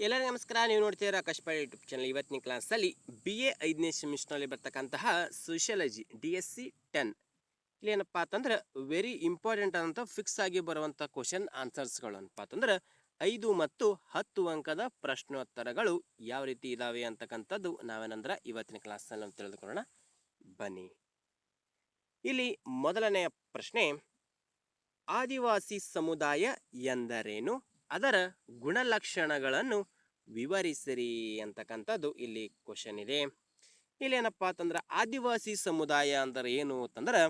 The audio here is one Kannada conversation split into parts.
ಎಲ್ಲರಿಗೂ ನಮಸ್ಕಾರ. ನೀವು ನೋಡ್ತೀರಾ ಆಕಾಶಪಾಡಿ ಯೂಟ್ಯೂಬ್ ಚಾನಲ್ ಇವತ್ತಿನ ಕ್ಲಾಸಲ್ಲಿ ಬಿ ಎ ಐದನೇ ಸೆಮಿಸ್ಟರ್ನಲ್ಲಿ ಬರ್ತಕ್ಕಂತಹ sociology D S C ten ಇಲ್ಲಿ ಏನಪ್ಪ ಅಂತಂದ್ರೆ ವೆರಿ ಇಂಪಾರ್ಟೆಂಟ್ ಆದಂಥ ಫಿಕ್ಸ್ ಆಗಿ ಬರುವಂಥ ಕ್ವಶನ್ ಆನ್ಸರ್ಸ್ಗಳು ಅಂತಂದ್ರೆ ಐದು ಮತ್ತು ಹತ್ತು ಅಂಕದ ಪ್ರಶ್ನೋತ್ತರಗಳು ಯಾವ ರೀತಿ ಇದ್ದಾವೆ ಅಂತಕ್ಕಂಥದ್ದು ನಾವೇನಂದ್ರೆ ಇವತ್ತಿನ ಕ್ಲಾಸ್ನಲ್ಲಿ ನಾವು ತಿಳಿದುಕೊಳ್ಳೋಣ. ಬನ್ನಿ. ಇಲ್ಲಿ ಮೊದಲನೆಯ ಪ್ರಶ್ನೆ, ಆದಿವಾಸಿ ಸಮುದಾಯ ಎಂದರೇನು? ಅದರ ಗುಣಲಕ್ಷಣಗಳನ್ನು ವಿವರಿಸಿರಿ ಅಂತಕ್ಕಂಥದ್ದು ಇಲ್ಲಿ ಕ್ವಶನ್ ಇದೆ. ಇಲ್ಲಿ ಏನಪ್ಪಾ ಅಂತಂದ್ರೆ ಆದಿವಾಸಿ ಸಮುದಾಯ ಅಂದ್ರೆ ಏನು ಅಂತಂದ್ರೆ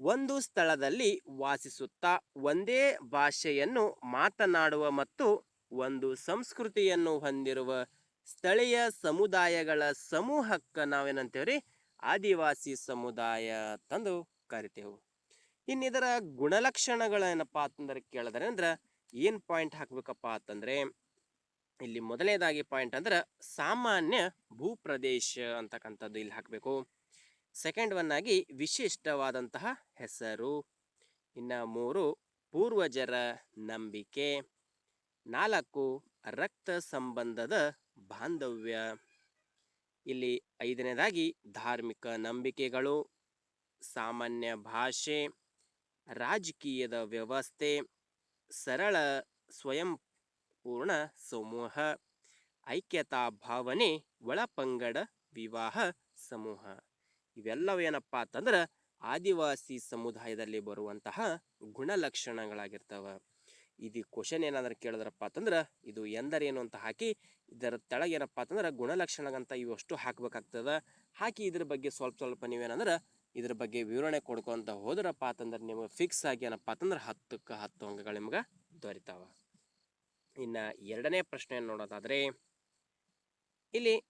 ಒಂದು ಸ್ಥಳದಲ್ಲಿ ವಾಸಿಸುತ್ತಾ ಒಂದೇ ಭಾಷೆಯನ್ನು ಮಾತನಾಡುವ ಮತ್ತು ಒಂದು ಸಂಸ್ಕೃತಿಯನ್ನು ಹೊಂದಿರುವ ಸ್ಥಳೀಯ ಸಮುದಾಯಗಳ ಸಮೂಹಕ್ಕೆ ನಾವೇನಂತೇವ್ರಿ? ಆದಿವಾಸಿ ಸಮುದಾಯ ತಂದು ಕರಿತೇವೆ. ಇನ್ನಿದರ ಇದರ ಗುಣಲಕ್ಷಣಗಳೇನಪ್ಪ ಅಂತಂದ್ರೆ ಕೇಳಿದ್ರೆ ಅಂದ್ರೆ ಏನು ಪಾಯಿಂಟ್ ಹಾಕಬೇಕಪ್ಪ ಅಂತಂದರೆ, ಇಲ್ಲಿ ಮೊದಲನೇದಾಗಿ ಪಾಯಿಂಟ್ ಅಂದ್ರೆ ಸಾಮಾನ್ಯ ಭೂಪ್ರದೇಶ ಅಂತಕ್ಕಂಥದ್ದು ಇಲ್ಲಿ ಹಾಕಬೇಕು. ಸೆಕೆಂಡ್ ಒನ್ ಆಗಿ ವಿಶಿಷ್ಟವಾದಂತಹ ಹೆಸರು. ಇನ್ನು ಮೂರು, ಪೂರ್ವಜರ ನಂಬಿಕೆ. ನಾಲ್ಕು, ರಕ್ತ ಸಂಬಂಧದ ಬಾಂಧವ್ಯ. ಇಲ್ಲಿ ಐದನೇದಾಗಿ ಧಾರ್ಮಿಕ ನಂಬಿಕೆಗಳು. ಸಾಮಾನ್ಯ ಭಾಷೆ, ರಾಜಕೀಯದ ವ್ಯವಸ್ಥೆ. ಸರಳ ಸ್ವಯಂ ಪೂರ್ಣ ಸಮೂಹ, ಐಕ್ಯತಾ ಭಾವನೆ, ಒಳಪಂಗಡ ವಿವಾಹ ಸಮೂಹ. ಇವೆಲ್ಲವೇನಪ್ಪ ಅಂತಂದ್ರೆ ಆದಿವಾಸಿ ಸಮುದಾಯದಲ್ಲಿ ಬರುವಂತಹ ಗುಣಲಕ್ಷಣಗಳಾಗಿರ್ತಾವ. ಇದು ಕ್ವಶನ್ ಏನಾದ್ರೂ ಕೇಳಿದ್ರಪ್ಪ ಅಂತಂದ್ರೆ ಇದು ಎಂದರೇನು ಅಂತ ಹಾಕಿ ಇದರ ತೆಳಗೇನಪ್ಪ ಅಂತಂದ್ರೆ ಗುಣಲಕ್ಷಣಗಂತ ಇವಷ್ಟು ಹಾಕ್ಬೇಕಾಗ್ತದ. ಹಾಕಿ ಇದ್ರ ಬಗ್ಗೆ ಸ್ವಲ್ಪ ಸ್ವಲ್ಪ ನೀವೇನಂದ್ರೆ ಇದ್ರ ಬಗ್ಗೆ ವಿವರಣೆ ಕೊಡ್ಕೊಂತ ಹೋದ್ರಪ್ಪ ಅಂತಂದ್ರೆ ನಿಮಗೆ ಫಿಕ್ಸ್ ಆಗಿ ಏನಪ್ಪ ಅಂತಂದ್ರೆ ಹತ್ತಕ್ಕೆ ಹತ್ತು ಅಂಕಗಳು ನಿಮ್ಗೆ ದೊರಿತಾವ. ಇನ್ನು ಎರಡನೇ ಪ್ರಶ್ನೆ ನೋಡೋದಾದ್ರೆ, ಇಲ್ಲಿ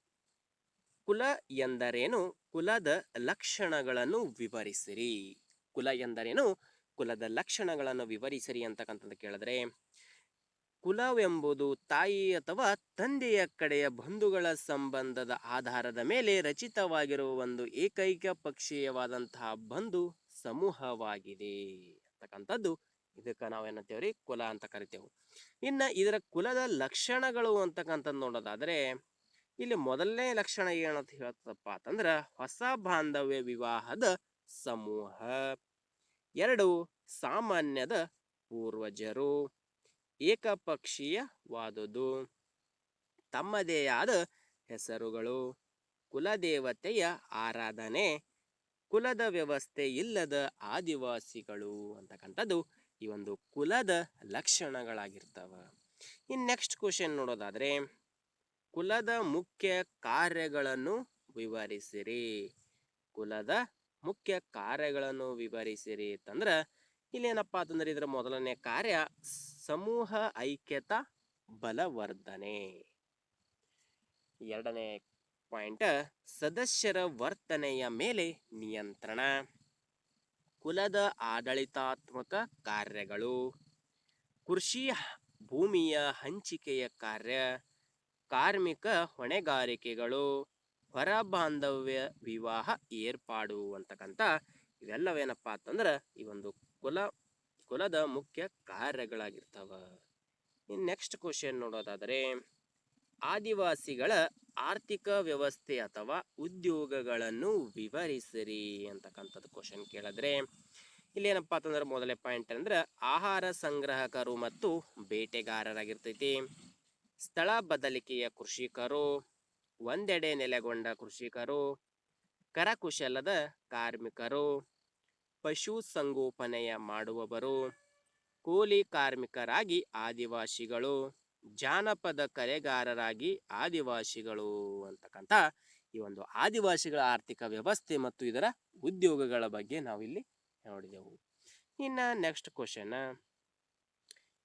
ಕುಲ ಎಂದರೇನು? ಕುಲದ ಲಕ್ಷಣಗಳನ್ನು ವಿವರಿಸಿರಿ. ಕುಲ ಎಂದರೇನು? ಕುಲದ ಲಕ್ಷಣಗಳನ್ನು ವಿವರಿಸಿರಿ ಅಂತಕ್ಕಂಥದ್ದು ಕೇಳಿದ್ರೆ ಕುಲವೆಂಬುದು ತಾಯಿ ಅಥವಾ ತಂದೆಯ ಕಡೆಯ ಬಂಧುಗಳ ಸಂಬಂಧದ ಆಧಾರದ ಮೇಲೆ ರಚಿತವಾಗಿರುವ ಒಂದು ಏಕೈಕ ಪಕ್ಷೀಯವಾದಂತಹ ಬಂಧು ಸಮೂಹವಾಗಿದೆ ಅಂತಕ್ಕಂಥದ್ದು. ಇದಕ್ಕೆ ನಾವೇನಂತೇವ್ರಿ ಕುಲ ಅಂತ ಕರಿತೇವೆ. ಇನ್ನು ಇದರ ಕುಲದ ಲಕ್ಷಣಗಳು ಅಂತಕ್ಕಂಥದ್ದು ನೋಡೋದಾದ್ರೆ, ಇಲ್ಲಿ ಮೊದಲನೇ ಲಕ್ಷಣ ಏನಂತ ಹೇಳ್ತದಪ್ಪ ಅಂತಂದ್ರ, ಹೊಸ ಬಾಂಧವ್ಯ ವಿವಾಹದ ಸಮೂಹ. ಎರಡು, ಸಾಮಾನ್ಯದ ಪೂರ್ವಜರು. ಏಕಪಕ್ಷೀಯವಾದುದು. ತಮ್ಮದೇ ಆದ ಹೆಸರುಗಳು, ಕುಲದೇವತೆಯ ಆರಾಧನೆ, ಕುಲದ ವ್ಯವಸ್ಥೆ ಇಲ್ಲದ ಆದಿವಾಸಿಗಳು ಅಂತಕ್ಕಂಥದ್ದು ಈ ಒಂದು ಕುಲದ ಲಕ್ಷಣಗಳಾಗಿರ್ತವ. ಇನ್ನು ನೆಕ್ಸ್ಟ್ ಕ್ವಶನ್ ನೋಡೋದಾದ್ರೆ, ಕುಲದ ಮುಖ್ಯ ಕಾರ್ಯಗಳನ್ನು ವಿವರಿಸಿರಿ. ಕುಲದ ಮುಖ್ಯ ಕಾರ್ಯಗಳನ್ನು ವಿವರಿಸಿರಿ ಅಂತಂದ್ರ, ಇಲ್ಲೇನಪ್ಪ ಅಂತಂದ್ರೆ ಇದರ ಮೊದಲನೇ ಕಾರ್ಯ ಸಮೂಹ, ಐಕ್ಯತಾ, ಬಲವರ್ಧನೆ. ಎರಡನೇ ಪಾಯಿಂಟ್, ಸದಸ್ಯರ ವರ್ತನೆಯ ಮೇಲೆ ನಿಯಂತ್ರಣ. ಕುಲದ ಆಡಳಿತಾತ್ಮಕ ಕಾರ್ಯಗಳು. ಕೃಷಿ ಭೂಮಿಯ ಹಂಚಿಕೆಯ ಕಾರ್ಯ. ಕಾರ್ಮಿಕ ಹೊಣೆಗಾರಿಕೆಗಳು. ಹೊರ ಬಾಂಧವ್ಯ ವಿವಾಹ ಏರ್ಪಾಡು ಅಂತಕ್ಕಂಥ ಇವೆಲ್ಲವೇನಪ್ಪ ಅಂತಂದ್ರೆ ಈ ಒಂದು ಕುಲ ಕುಲದ ಮುಖ್ಯ ಕಾರ್ಯಗಳಾಗಿರ್ತಾವ. ಇನ್ನು ನೆಕ್ಸ್ಟ್ ಕ್ವಶನ್ ನೋಡೋದಾದರೆ, ಆದಿವಾಸಿಗಳ ಆರ್ಥಿಕ ವ್ಯವಸ್ಥೆ ಅಥವಾ ಉದ್ಯೋಗಗಳನ್ನು ವಿವರಿಸಿರಿ ಅಂತಕ್ಕಂಥದ್ದು ಕ್ವಶನ್ ಕೇಳಿದ್ರೆ, ಇಲ್ಲಿ ಏನಪ್ಪ ಅಂತಂದ್ರೆ ಮೊದಲೇ ಪಾಯಿಂಟ್ ಅಂದ್ರೆ ಆಹಾರ ಸಂಗ್ರಹಕರು ಮತ್ತು ಬೇಟೆಗಾರರಾಗಿರ್ತೈತಿ, ಸ್ಥಳ ಬದಲಿಕೆಯ ಕೃಷಿಕರು, ಒಂದೆಡೆ ನೆಲೆಗೊಂಡ ಕೃಷಿಕರು, ಕರಕುಶಲದ ಕಾರ್ಮಿಕರು ಪಶು ಸಂಗೋಪನೆಯ ಮಾಡುವವರು, ಕೂಲಿ ಕಾರ್ಮಿಕರಾಗಿ ಆದಿವಾಸಿಗಳು, ಜಾನಪದ ಕಲೆಗಾರರಾಗಿ ಆದಿವಾಸಿಗಳು ಅಂತಕ್ಕಂಥ ಈ ಒಂದು ಆದಿವಾಸಿಗಳ ಆರ್ಥಿಕ ವ್ಯವಸ್ಥೆ ಮತ್ತು ಇದರ ಉದ್ಯೋಗಗಳ ಬಗ್ಗೆ ನಾವಿಲ್ಲಿ ನೋಡಿದೆವು. ಇನ್ನು ನೆಕ್ಸ್ಟ್ ಕ್ವಶನ್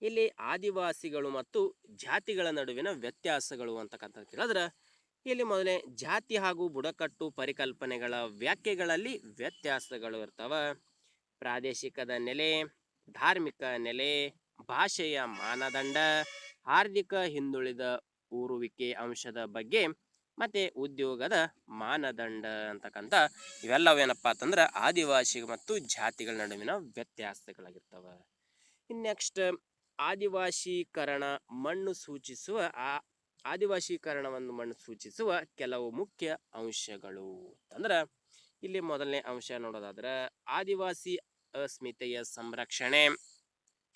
ಇಲ್ಲಿ ಆದಿವಾಸಿಗಳು ಮತ್ತು ಜಾತಿಗಳ ನಡುವಿನ ವ್ಯತ್ಯಾಸಗಳು ಅಂತಕ್ಕಂಥದ್ದು ಕೇಳಿದ್ರೆ, ಇಲ್ಲಿ ಮೊದಲೇ ಜಾತಿ ಹಾಗೂ ಬುಡಕಟ್ಟು ಪರಿಕಲ್ಪನೆಗಳ ವ್ಯಾಖ್ಯೆಗಳಲ್ಲಿ ವ್ಯತ್ಯಾಸಗಳು ಇರ್ತವ. ಪ್ರಾದೇಶಿಕದ ನೆಲೆ, ಧಾರ್ಮಿಕ ನೆಲೆ, ಭಾಷೆಯ ಮಾನದಂಡ ಆರ್ಥಿಕ ಹಿಂದುಳಿದ ಊರುವಿಕೆ ಅಂಶದ ಬಗ್ಗೆ ಮತ್ತೆ ಉದ್ಯೋಗದ ಮಾನದಂಡ ಅಂತಕ್ಕಂಥ ಇವೆಲ್ಲವೇನಪ್ಪ ಅಂತಂದ್ರೆ ಆದಿವಾಸಿ ಮತ್ತು ಜಾತಿಗಳ ನಡುವಿನ ವ್ಯತ್ಯಾಸಗಳಾಗಿರ್ತವೆ. ಇನ್ನು ನೆಕ್ಸ್ಟ್ ಆದಿವಾಸೀಕರಣ ಮಣ್ಣು ಸೂಚಿಸುವ, ಆ ಆದಿವಾಸೀಕರಣವನ್ನು ಮಣ್ಣು ಸೂಚಿಸುವ ಕೆಲವು ಮುಖ್ಯ ಅಂಶಗಳು ಅಂದ್ರೆ ಇಲ್ಲಿ ಮೊದಲನೇ ಅಂಶ ನೋಡೋದಾದ್ರೆ ಆದಿವಾಸಿ ಅಸ್ಮಿತೆಯ ಸಂರಕ್ಷಣೆ.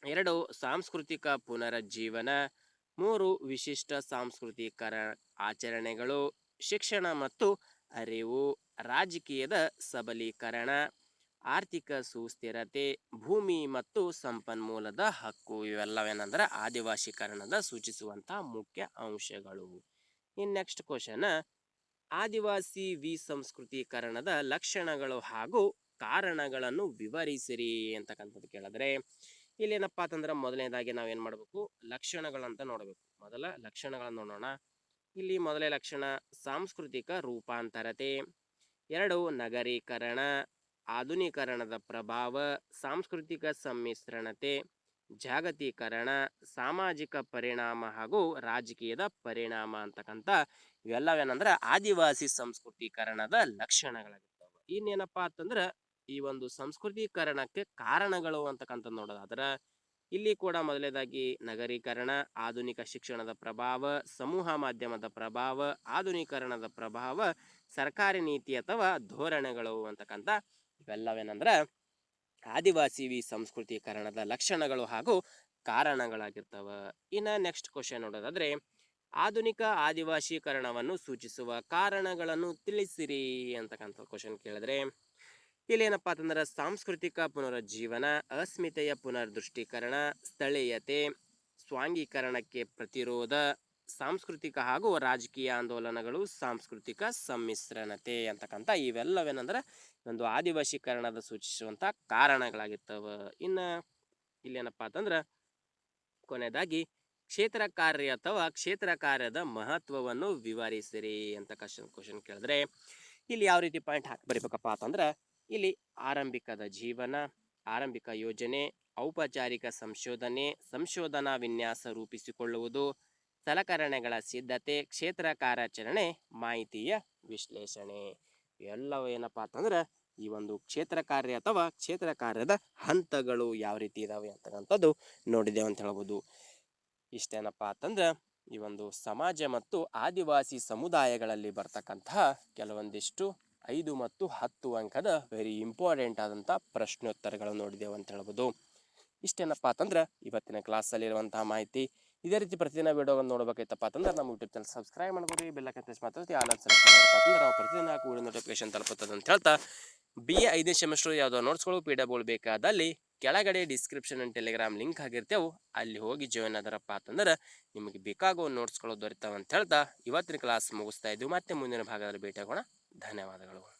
ಎರಡು, ಸಾಂಸ್ಕೃತಿಕ ಪುನರುಜ್ಜೀವನ. ಮೂರು, ವಿಶಿಷ್ಟ ಸಾಂಸ್ಕೃತಿಕರ ಆಚರಣೆಗಳು. ಶಿಕ್ಷಣ ಮತ್ತು ಅರಿವು, ರಾಜಕೀಯದ ಸಬಲೀಕರಣ. ಆರ್ಥಿಕ ಸುಸ್ಥಿರತೆ, ಭೂಮಿ ಮತ್ತು ಸಂಪನ್ಮೂಲದ ಹಕ್ಕು ಇವೆಲ್ಲವೇನಂದ್ರೆ ಆದಿವಾಸೀಕರಣದ ಸೂಚಿಸುವಂತ ಮುಖ್ಯ ಅಂಶಗಳು. ಇನ್ ನೆಕ್ಸ್ಟ್ ಕ್ವಶನ್ ಆದಿವಾಸಿ ವಿ ಸಂಸ್ಕೃತೀಕರಣದ ಲಕ್ಷಣಗಳು ಹಾಗೂ ಕಾರಣಗಳನ್ನು ವಿವರಿಸಿರಿ ಅಂತಕ್ಕಂಥದ್ದು ಕೇಳಿದ್ರೆ, ಇಲ್ಲಿ ಏನಪ್ಪಾ ಅಂತಂದ್ರೆ ಮೊದಲನೇದಾಗಿ ನಾವೇನು ಮಾಡಬೇಕು? ಲಕ್ಷಣಗಳಂತ ನೋಡಬೇಕು. ಮೊದಲ ಲಕ್ಷಣಗಳನ್ನು ನೋಡೋಣ. ಇಲ್ಲಿ ಮೊದಲೇ ಲಕ್ಷಣ, ಸಾಂಸ್ಕೃತಿಕ ರೂಪಾಂತರತೆ. ಎರಡು, ನಗರೀಕರಣ. ಆಧುನೀಕರಣದ ಪ್ರಭಾವ, ಸಾಂಸ್ಕೃತಿಕ ಸಮ್ಮಿಶ್ರಣತೆ. ಜಾಗತೀಕರಣ, ಸಾಮಾಜಿಕ ಪರಿಣಾಮ ಹಾಗೂ ರಾಜಕೀಯದ ಪರಿಣಾಮ ಅಂತಕ್ಕಂಥ ಇವೆಲ್ಲವೇನಂದ್ರ ಆದಿವಾಸಿ ಸಂಸ್ಕೃತೀಕರಣದ ಲಕ್ಷಣಗಳಾಗಿರ್ತಾವೆ. ಇನ್ನೇನಪ್ಪಾ ಅಂತಂದ್ರೆ ಈ ಒಂದು ಸಂಸ್ಕೃತೀಕರಣಕ್ಕೆ ಕಾರಣಗಳು ಅಂತಕ್ಕಂಥದ್ದು ನೋಡೋದಾದ್ರೆ ಇಲ್ಲಿ ಕೂಡ ಮೊದಲನೇದಾಗಿ ನಗರೀಕರಣ, ಆಧುನಿಕ ಶಿಕ್ಷಣದ ಪ್ರಭಾವ, ಸಮೂಹ ಮಾಧ್ಯಮದ ಪ್ರಭಾವ, ಆಧುನೀಕರಣದ ಪ್ರಭಾವ, ಸರ್ಕಾರಿ ನೀತಿ ಅಥವಾ ಧೋರಣೆಗಳು ಅಂತಕ್ಕಂಥ ಇವೆಲ್ಲವೇನಂದ್ರೆ ಆದಿವಾಸಿ ಸಂಸ್ಕೃತೀಕರಣದ ಲಕ್ಷಣಗಳು ಹಾಗೂ ಕಾರಣಗಳಾಗಿರ್ತಾವ. ಇನ್ನ ನೆಕ್ಸ್ಟ್ ಕ್ವಶನ್ ನೋಡೋದಾದ್ರೆ ಆಧುನಿಕ ಆದಿವಾಸೀಕರಣವನ್ನು ಸೂಚಿಸುವ ಕಾರಣಗಳನ್ನು ತಿಳಿಸಿರಿ ಅಂತಕ್ಕಂಥ ಕ್ವಶನ್ ಕೇಳಿದ್ರೆ ಇಲ್ಲಿ ಏನಪ್ಪಾ ಅಂತಂದ್ರೆ ಸಾಂಸ್ಕೃತಿಕ ಪುನರುಜ್ಜೀವನ, ಅಸ್ಮಿತೆಯ ಪುನರ್ದೃಷ್ಟೀಕರಣ, ಸ್ಥಳೀಯತೆ, ಸ್ವಾಂಗೀಕರಣಕ್ಕೆ ಪ್ರತಿರೋಧ, ಸಾಂಸ್ಕೃತಿಕ ಹಾಗೂ ರಾಜಕೀಯ ಆಂದೋಲನಗಳು, ಸಾಂಸ್ಕೃತಿಕ ಸಮ್ಮಿಶ್ರಣತೆ ಅಂತಕ್ಕಂಥ ಇವೆಲ್ಲವೇನಂದ್ರೆ ಒಂದು ಆದಿವಾಸೀಕರಣದ ಸೂಚಿಸುವಂಥ ಕಾರಣಗಳಾಗಿರ್ತವೆ. ಇನ್ನು ಇಲ್ಲೇನಪ್ಪ ಅಂತಂದ್ರೆ ಕೊನೆಯದಾಗಿ ಕ್ಷೇತ್ರ ಕಾರ್ಯ ಅಥವಾ ಕ್ಷೇತ್ರ ಕಾರ್ಯದ ಮಹತ್ವವನ್ನು ವಿವರಿಸಿರಿ ಅಂತ ಕ್ವಶನ್ ಕ್ವಶನ್ ಕೇಳಿದ್ರೆ, ಇಲ್ಲಿ ಯಾವ ರೀತಿ ಪಾಯಿಂಟ್ ಹಾಕಿ ಬರಿಬೇಕಪ್ಪ ಅಂತಂದ್ರೆ, ಇಲ್ಲಿ ಆರಂಭಿಕದ ಜೀವನ, ಆರಂಭಿಕ ಯೋಜನೆ, ಔಪಚಾರಿಕ ಸಂಶೋಧನೆ, ಸಂಶೋಧನಾ ವಿನ್ಯಾಸ ರೂಪಿಸಿಕೊಳ್ಳುವುದು, ಸಲಕರಣೆಗಳ ಸಿದ್ಧತೆ, ಕ್ಷೇತ್ರ ಕಾರ್ಯಾಚರಣೆ, ಮಾಹಿತಿಯ ವಿಶ್ಲೇಷಣೆ. ಎಲ್ಲವೂ ಏನಪ್ಪಾ ಅಂತಂದ್ರೆ, ಈ ಒಂದು ಕ್ಷೇತ್ರ ಕಾರ್ಯ ಅಥವಾ ಕ್ಷೇತ್ರ ಕಾರ್ಯದ ಹಂತಗಳು ಯಾವ ರೀತಿ ಇದಾವೆ ಅಂತಕ್ಕಂಥದ್ದು ನೋಡಿದ್ದೇವೆ ಅಂತ ಹೇಳ್ಬೋದು. ಇಷ್ಟೇನಪ್ಪಾ ಅಂತಂದ್ರೆ, ಈ ಒಂದು ಸಮಾಜ ಮತ್ತು ಆದಿವಾಸಿ ಸಮುದಾಯಗಳಲ್ಲಿ ಬರ್ತಕ್ಕಂತಹ ಕೆಲವೊಂದಿಷ್ಟು ಐದು ಮತ್ತು ಹತ್ತು ಅಂಕದ ವೆರಿ ಇಂಪಾರ್ಟೆಂಟ್ ಆದಂಥ ಪ್ರಶ್ನೋತ್ತರಗಳನ್ನು ನೋಡಿದೆವು ಅಂತ ಹೇಳ್ಬೋದು. ಇಷ್ಟೇನಪ್ಪ ಅಂತಂದ್ರೆ, ಇವತ್ತಿನ ಕ್ಲಾಸಲ್ಲಿರುವಂತಹ ಮಾಹಿತಿ ಇದೇ ರೀತಿ ಪ್ರತಿದಿನ ವಿಡಿಯೋವನ್ನು ನೋಡಬೇಕಾಯ್ತಪ್ಪ ಅಂತಂದ್ರೆ, ನಮ್ಮ ಯೂಟ್ಯೂಬ್ ಚಾನಲ್ ಸಬ್ಸ್ಕ್ರೈಬ್ ಮಾಡ್ಬೋದು ಬೆಲ್ಲ ಕತ್ತರಿಸಿ ಮಾತಾಡ್ತೀವಿ ಆಲ್ ಸೆಲೆಕ್ಟ್ ಅಂತಂದ್ರೆ ನಾವು ಪ್ರತಿದಿನ ಹಾಕುವ ನೋಟಿಫಿಕೇಶನ್ ತಲುಪುತ್ತದೆ ಅಂತ ಹೇಳ್ತಾ ಬಿ ಎ ಐದನೇ ಸೆಮಿಸ್ಟರ್ ಯಾವುದೋ ನೋಟ್ಸ್ಗಳು ಪಿ ಡಬ್ಲ್ಯೂ ಬೇಕಾದಲ್ಲಿ ಕೆಳಗಡೆ ಡಿಸ್ಕ್ರಿಪ್ಷನ್ ಅಂಡ್ ಟೆಲಿಗ್ರಾಮ್ ಲಿಂಕ್ ಆಗಿರ್ತೇವೆ ಅಲ್ಲಿ ಹೋಗಿ ಜಾಯ್ನ್ ಆದರಪ್ಪ ಅಂತಂದ್ರೆ ನಿಮಗೆ ಬೇಕಾಗೋ ನೋಟ್ಸ್ಗಳು ದೊರೆತಾವಂತ ಹೇಳ್ತಾ ಇವತ್ತಿನ ಕ್ಲಾಸ್ ಮುಗಿಸ್ತಾ ಇದ್ದೀವಿ ಮತ್ತೆ ಮುಂದಿನ ಭಾಗದಲ್ಲಿ ಭೇಟಿಯಾಗೋಣ. ಧನ್ಯವಾದಗಳು.